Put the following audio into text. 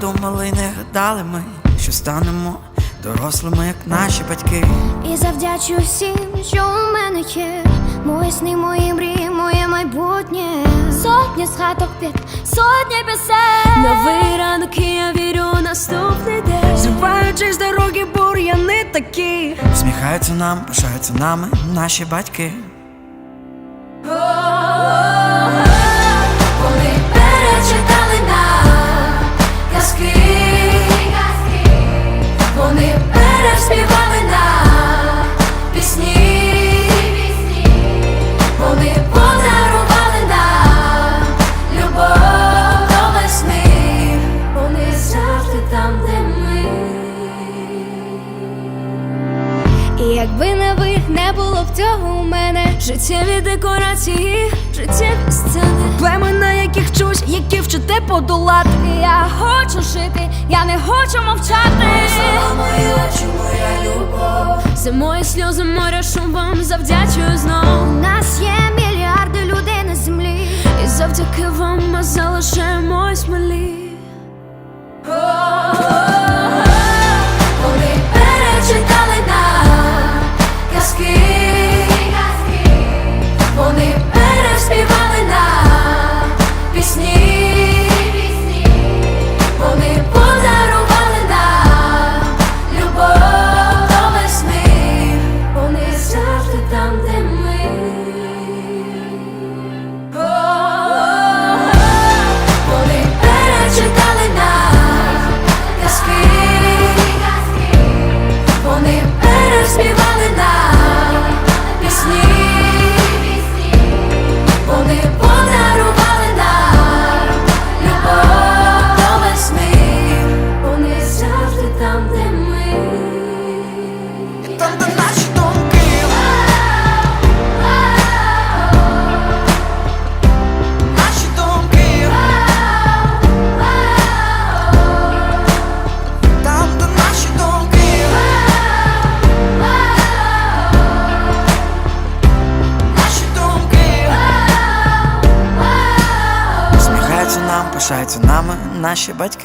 думали, й не гадали ми, що станемо дорослими, як наші батьки. І завдячую всім, що у мене є. Мої сни, мої мрії, моє майбутнє. Сотні згадок під сотні пісень. Новий ранок, і я вірю у наступний день. Зриваючись з дороги, бур'яни такі. Сміхаються нам, пишаються нами наші батьки. Якби не ви, не було б цього у мене. Життєві декорації, життєві сцени. племена, на яких чусь, які вчите подолати. Я хочу жити, я не хочу мовчати. Очі, моя любов. За мої сльози, моря шум вам завдячую знов. Там, де наші думки, наші думки, там, де наші думки, наші думки, сміхаються нам, пишаються нами наші батьки.